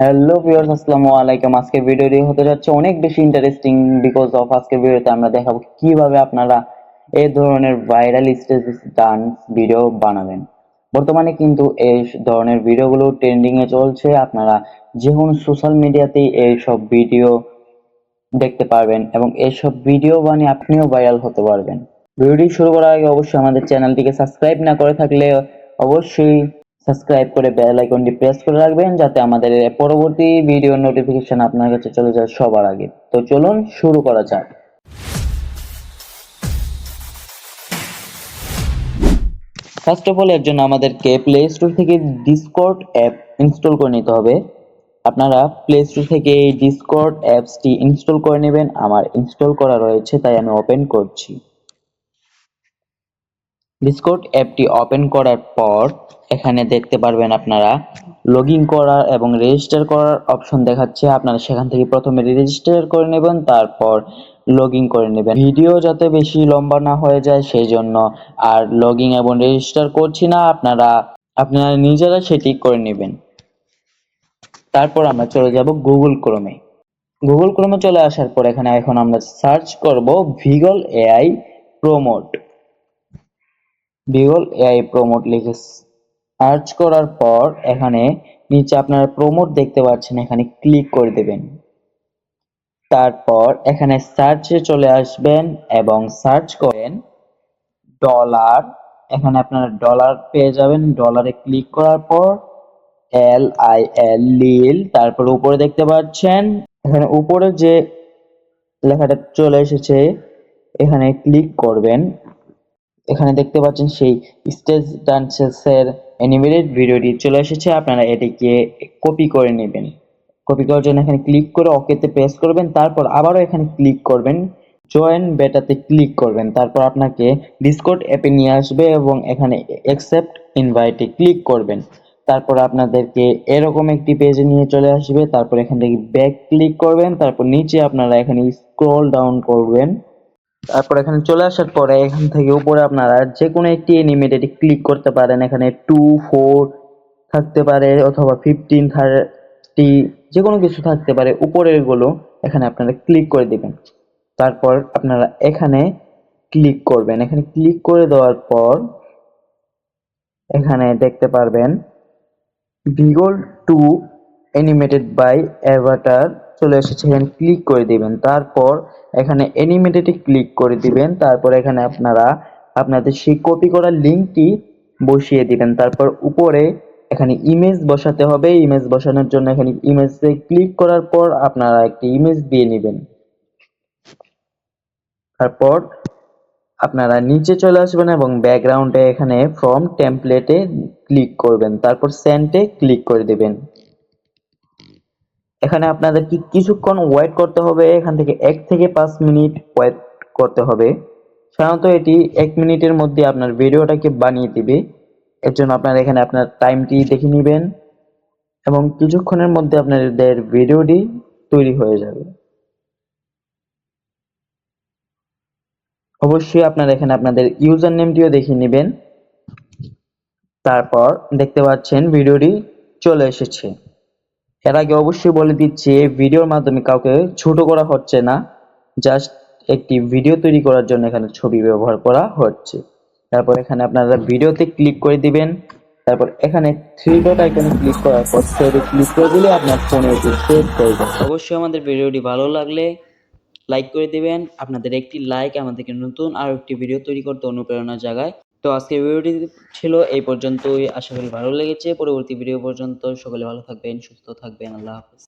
Hello viewers আসসালামু আলাইকুম। আজকে ভিডিওটি হতে যাচ্ছে অনেক বেশি ইন্টারেস্টিং বিকজ অফ আজকের ভিডিওতে আমরা দেখাবো কীভাবে আপনারা এই ধরনের ভাইরাল স্টেজ ডান্স ভিডিও বানাবেন। বর্তমানে কিন্তু এই ধরনের ভিডিওগুলো ট্রেন্ডিং এ চলছে। আপনারা যে কোনো সোশ্যাল মিডিয়াতেই এই সব ভিডিও দেখতে পারবেন এবং এইসব ভিডিও বানিয়ে আপনিও ভাইরাল হতে পারবেন। ভিডিওটি শুরু করার আগে অবশ্যই আমাদের চ্যানেলটিকে সাবস্ক্রাইব না করে থাকলে অবশ্যই সাবস্ক্রাইব করে বেল আইকনটি প্রেস করে রাখবেন যাতে আমাদের পরবর্তী ভিডিও নোটিফিকেশন আপনার কাছে চলে যায় সবার আগে। তো চলুন শুরু করা যাক। ফার্স্ট অফ অল এর জন্য আমাদেরকে প্লে স্টোর থেকে ডিসকর্ড অ্যাপ ইনস্টল করে নিতে হবে। আপনারা প্লে স্টোর থেকে এই ডিসকর্ড অ্যাপসটি ইনস্টল করে নেবেন। আমার ইনস্টল করা রয়েছে, তাই আমি ওপেন করছি। ডিসকর্ড অ্যাপটি ওপেন করার পর এখানে দেখতে পারবেন আপনারা লগ ইন করার এবং রেজিস্টার করার অপশন দেখাচ্ছে। আপনারা সেখান থেকে প্রথমে রেজিস্টার করে নেবেন, তারপর লগ ইন করে নেবেন। ভিডিও যাতে বেশি লম্বা না হয়ে যায় সেই জন্য আর লগ ইন এবং রেজিস্টার করছি না, আপনারা আপনারা নিজেরা সেটি করে নেবেন। তারপর আমরা চলে যাব গুগল ক্রোমে গুগল ক্রোমে চলে আসার পর এখানে এখন আমরা সার্চ করব Viggle AI promote Viggle AI promote লিখে সার্চ করার পর এখানে নিচে আপনারা প্রমোট দেখতে পাচ্ছেন, এখানে ক্লিক করে দেবেন। তারপর এখানে সার্চে চলে আসবেন এবং সার্চ করেন ডলার এখানে আপনারা ডলার পেয়ে যাবেন ডলারে ক্লিক করার পর এল আই এল লিল তারপর উপরে দেখতে পাচ্ছেন, এখানে উপরে যে লেখাটা চলে এসেছে, এখানে ক্লিক করবেন। এখানে দেখতে পাচ্ছেন সেই স্টেজ ডান্সেসের অ্যানিমেটেড ভিডিওটি চলে এসেছে, আপনারা এটিকে কপি করে নেবেন। কপি করার জন্য এখানে ক্লিক করে ওকেতে প্রেস করবেন, তারপর আবারও এখানে ক্লিক করবেন জয়েন বেটাতে ক্লিক করবেন, তারপর আপনাকে ডিসকর্ড অ্যাপে নিয়ে আসবে এবং এখানে অ্যাকসেপ্ট ইনভাইটে ক্লিক করবেন। তারপর আপনাদেরকে এরকম একটি পেজে নিয়ে চলে আসবে, তারপর এখান থেকে ব্যাক ক্লিক করবেন, তারপর নিচে আপনারা এখানে স্ক্রল ডাউন করবেন। তারপর এখানে চলে আসার পরে এখান থেকে উপরে আপনারা যে কোনো একটি অ্যানিমেটেড ক্লিক করতে পারেন। এখানে টু ফোর থাকতে পারে অথবা ফিফটিন থার্টি যে কোনো কিছু থাকতে পারে। উপরেরগুলো এখানে আপনারা ক্লিক করে দিবেন। তারপর আপনারা এখানে ক্লিক করবেন। এখানে ক্লিক করে দেওয়ার পর এখানে দেখতে পারবেন Viggle to animated by avatar চলে এসেছে। এখানে ক্লিক করে দিবেন। তারপর এখানে অ্যানিমেটেডে ক্লিক করে দিবেন। তারপর এখানে আপনারা আপনাদের সেই কপি করা লিঙ্কটি বসিয়ে দিবেন। তারপর উপরে এখানে ইমেজ বসাতে হবে। ইমেজ বসানোর জন্য এখানে ইমেজে ক্লিক করার পর আপনারা একটি ইমেজ দিয়ে নেবেন। তারপর আপনারা নিচে চলে আসবেন এবং ব্যাকগ্রাউন্ডে এখানে ফ্রম টেমপ্লেটে ক্লিক করবেন। তারপর সেন্টে ক্লিক করে দিবেন। এখানে আপনাদের কি কিছুক্ষণ ওয়েট করতে হবে। এখান থেকে এক থেকে পাঁচ মিনিট ওয়েট করতে হবে। সাধারণত এটি এক মিনিটের মধ্যে আপনার ভিডিওটাকে বানিয়ে দিবে। এর জন্য আপনারা এখানে আপনার টাইমটি দেখে নেবেন এবং কিছুক্ষণের মধ্যে আপনাদের ভিডিওটি তৈরি হয়ে যাবে। অবশ্যই আপনারা এখানে আপনাদের ইউজার নেমটিও দেখে নেবেন। তারপর দেখতে পাচ্ছেন, ভিডিওটি চলে এসেছে। এর আগে অবশ্যই বলে দিচ্ছি, এই ভিডিওর মাধ্যমে কাউকে ছোট করা হচ্ছে না। জাস্ট একটি ভিডিও তৈরি করার জন্য এখানে ছবি ব্যবহার করা হচ্ছে। তারপর এখানে আপনারা ভিডিওতে ক্লিক করে দিবেন। তারপর এখানে থ্রি ডট আইকনে ক্লিক করার পর সেভে ক্লিক করে দিলে আপনার ফোনে এটি সেভ হয়ে যাবে। অবশ্যই আমাদের ভিডিওটি ভালো লাগলে লাইক করে দিবেন। আপনাদের একটি লাইক আমাদেরকে নতুন আরও একটি ভিডিও তৈরি করতে অনুপ্রেরণা জাগায় তো আজকে ভিডিওটি ছিল এই পর্যন্তই। আশা করি ভালো লেগেছে। পরবর্তী ভিডিও পর্যন্ত সকলে ভালো থাকবেন, সুস্থ থাকবেন। আল্লাহ হাফেজ।